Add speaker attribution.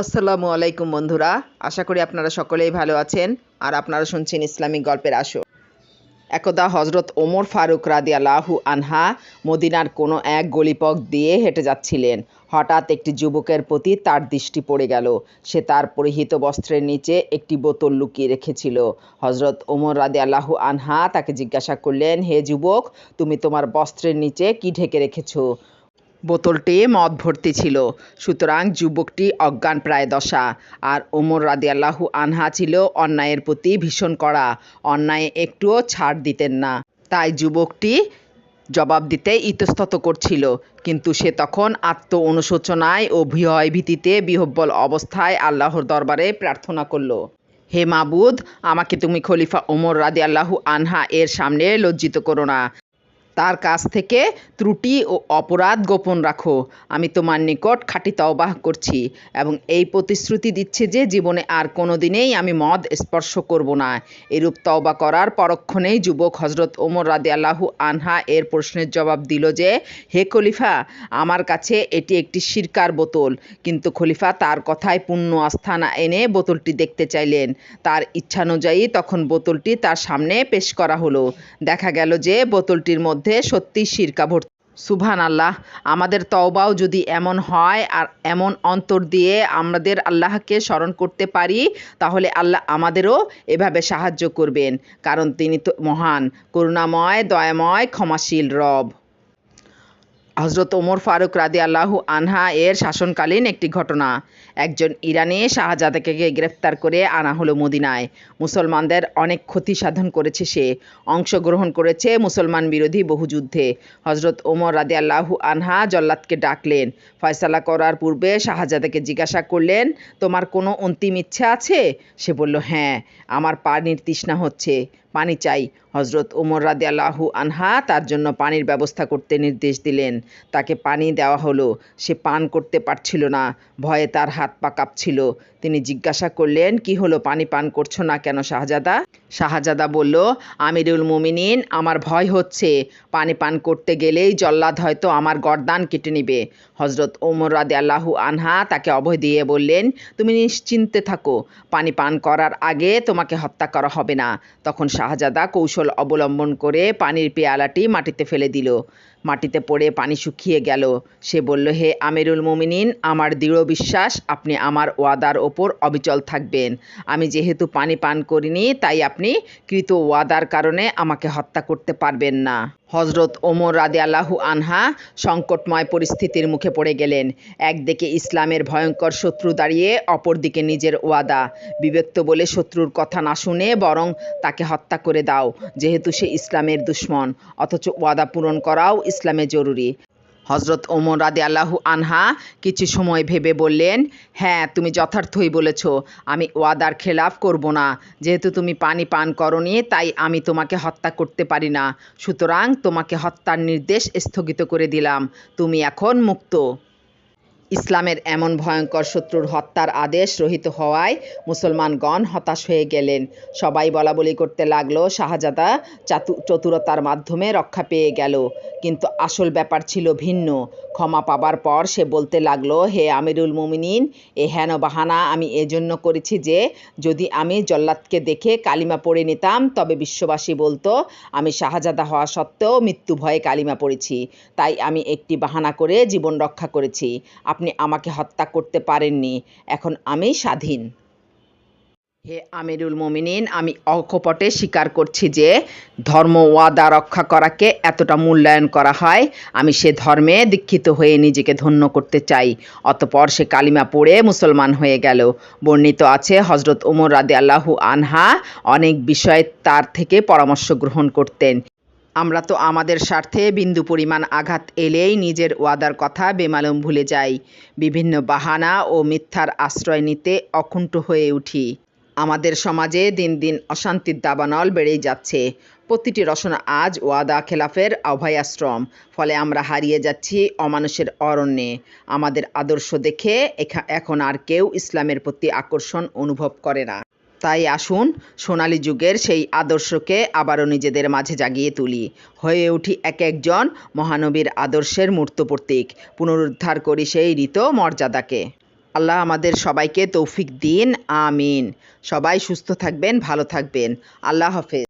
Speaker 1: আসসালামু আলাইকুম বন্ধুরা, আশা করি আপনারা সকলেই ভালো আছেন আর আপনারা শুনছেন ইসলামিক গল্পের আসর। একদা হজরত ওমর ফারুক রাদি আল্লাহু আনহা মদিনার কোনো এক গলিপক দিয়ে হেঁটে যাচ্ছিলেন। হঠাৎ একটি যুবকের প্রতি তার দৃষ্টি পড়ে গেল। সে তার পরিহিত বস্ত্রের নিচে একটি বোতল লুকিয়ে রেখেছিল। হজরত ওমর রাদি আল্লাহু আনহা তাকে জিজ্ঞাসা করলেন, হে যুবক, তুমি তোমার বস্ত্রের নিচে কি ঢেকে রেখেছো? বোতলটি মদ ভর্তি ছিল। সুতরাং যুবকটি অজ্ঞান প্রায় দশা। আর ওমর রাদি রাদিয়াল্লাহু আনহা ছিল অন্যায়ের প্রতি ভীষণ কড়া। অন্যায় একটুও ছাড় দিতেন না। তাই যুবকটি জবাব দিতে ইতস্তত করছিল। কিন্তু সে তখন আত্ম অনুশোচনায় ও ভয় ভীতিতে বিহব্বল অবস্থায় আল্লাহর দরবারে প্রার্থনা করল। হে মাবুদ, আমাকে তুমি খলিফা ওমর রাদি আল্লাহু আনহা এর সামনে লজ্জিত করো না। তার কাছ থেকে ত্রুটি ও অপরাধ গোপন রাখো। আমি তোমার নিকট খাঁটি তওবাহ করছি এবং এই প্রতিশ্রুতি দিচ্ছে যে জীবনে আর কোনো দিনেই আমি মদ স্পর্শ করব না। এরূপ তওবা করার পরক্ষণেই যুবক হজরত ওমর রাদি আল্লাহু আনহা এর প্রশ্নের জবাব দিল যে, হে খলিফা, আমার কাছে এটি একটি সিরকার বোতল। কিন্তু খলিফা তার কথায় পূর্ণ আস্থা না এনে বোতলটি দেখতে চাইলেন। তার ইচ্ছানুযায়ী তখন বোতলটি তার সামনে পেশ করা হলো। দেখা গেল যে বোতলটির মধ্যে সত্যি শিরকা ভর্তি। সুবহান আল্লাহ আমাদের তওবাও যদি এমন হয় আর এমন অন্তর দিয়ে আমাদের আল্লাহকে স্মরণ করতে পারি, তাহলে আল্লাহ আমাদেরও এভাবে সাহায্য করবেন। কারণ তিনি তো মহান, করুণাময়, দয়াময়, ক্ষমাশীল রব। হজরত ওমর ফারুক রাদি আল্লাহু আনহা এর শাসনকালীন একটি ঘটনা। একজন ইরানি শাহজাদাকে গ্রেফতার করে আনা হলো মদিনায়। মুসলমানদের অনেক ক্ষতি সাধন করেছে সে। অংশগ্রহণ করেছে মুসলমান বিরোধী বহু যুদ্ধে। হজরত ওমর রাদি আল্লাহু আনহা জল্লাদকে ডাকলেন। ফয়সালা করার পূর্বে শাহজাদাকে জিজ্ঞাসা করলেন, তোমার কোনো অন্তিম ইচ্ছা আছে? সে বলল হ্যাঁ আমার পানির তৃষ্ণা হচ্ছে। পানি চাই। হজরত ওমর রাদি আল্লাহু আনহা তার জন্য পানির ব্যবস্থা করতে নির্দেশ দিলেন। তাকে পানি দেওয়া হলো। সে পান করতে পারছিল না। ভয়ে তার হাত পা কাঁপছিল। তিনি জিজ্ঞাসা করলেন, কি হলো? পানি পান করছ না কেন শাহজাদা? শাহজাদা বলল, আমিরুল মুমিনিন, আমার ভয় হচ্ছে। পানি পান করতে গেলেই জল্লাদ হয়তো আমার গর্দান কেটে নিবে। হজরত ওমর রাদে আল্লাহু আনহা তাকে অভয় দিয়ে বললেন, তুমি নিশ্চিন্তে থাকো। পানি পান করার আগে তোমাকে হত্যা করা হবে না। তখন শাহজাদা কৌশল অবলম্বন করে পানির পেয়ালাটি মাটিতে ফেলে দিল। মাটিতে পড়ে পানি শুকিয়ে গেল। সে বলল, হে আমিরুল মুমিনিন, আমার দৃঢ় বিশ্বাস, আপনি আমার ওয়াদার ওপর অবিচল থাকবেন। আমি যেহেতু পানি পান করিনি, তাই আপনি কৃত ওয়াদার কারণে আমাকে হত্যা করতে পারবেন না। হজরত ওমর রাদে আল্লাহু আনহা সংকটময় পরিস্থিতির মুখে পড়ে গেলেন। একদিকে ইসলামের ভয়ঙ্কর শত্রু দাঁড়িয়ে, অপরদিকে নিজের ওয়াদা। বিবেক্ত বলে শত্রুর কথা না শুনে বরং তাকে হত্যা করে দাও, যেহেতু সে ইসলামের দুশ্মন। অথচ ওয়াদা পূরণ করাও ইসলামে জরুরি। হজরত ওমর রাদে আল্লাহু আনহা কিছু সময় ভেবে বললেন হ্যাঁ তুমি যথার্থই বলেছ, আমি ওয়াদার খেলাফ করব না। যেহেতু তুমি পানি পান করনি, তাই আমি তোমাকে হত্যা করতে পারি না। সুতরাং তোমাকে হত্যার নির্দেশ স্থগিত করে দিলাম। তুমি এখন মুক্ত। ইসলামের এমন ভয়ঙ্কর শত্রুর হত্যার আদেশ রহিত হওয়ায় মুসলমানগণ হতাশ হয়ে গেলেন। সবাই বলাবলি করতে লাগল, শাহজাদা চাতু চতুরতার মাধ্যমে রক্ষা পেয়ে গেল। কিন্তু আসল ব্যাপার ছিল ভিন্ন। ক্ষমা পাবার পর সে বলতে লাগল, হে আমিরুল মুমিনিন, এ হেন বাহানা আমি এজন্য করেছি যে, যদি আমি জল্লাদকে দেখে কালিমা পড়ে নিতাম, তবে বিশ্ববাসী বলতো, আমি শাহজাদা হওয়া সত্ত্বেও মৃত্যু ভয়ে কালিমা পড়েছি। তাই আমি একটি বাহানা করে জীবন রক্ষা করেছি। আপনি আমাকে হত্যা করতে পারেননি। এখন আমি স্বাধীন। হে আমিরুল মোমিনিন, আমি অকপটে স্বীকার করছি যে ধর্ম ওয়াদা রক্ষা করাকে এতটা মূল্যায়ন করা হয়। আমি সে ধর্মে দীক্ষিত হয়ে নিজেকে ধন্য করতে চাই। অতপর সে কালিমা পড়ে মুসলমান হয়ে গেল। বর্ণিত আছে হজরত ওমর রাদে আল্লাহু আনহা অনেক বিষয়ে তার থেকে পরামর্শ গ্রহণ করতেন। আমরা তো আমাদের স্বার্থে বিন্দু পরিমাণ আঘাত এলেই নিজের ওয়াদার কথা বেমালুম ভুলে যাই। বিভিন্ন বাহানা ও মিথ্যার আশ্রয় নিতে অকুণ্ঠ হয়ে উঠি। আমাদের সমাজে দিন দিন অশান্তির দাবানল বেড়েই যাচ্ছে। প্রতিটি রচনা আজ ওয়াদা খেলাফের অভয়াশ্রম। ফলে আমরা হারিয়ে যাচ্ছি অমানুষের অরণ্যে। আমাদের আদর্শ দেখে এখন আর কেউ ইসলামের প্রতি আকর্ষণ অনুভব করে না। তাই আসুন, সোনালী যুগের সেই আদর্শকে আবারও নিজেদের মাঝে জাগিয়ে তুলি। হয়ে উঠি এক একজন মহানবীর আদর্শের মূর্ত প্রতীক, পুনরুদ্ধার করি সেই ঋত মর্যাদাকে। আল্লাহ আমাদের সবাইকে তৌফিক দিন, আমিন। সবাই সুস্থ থাকবেন, ভালো থাকবেন। আল্লাহ হাফেজ।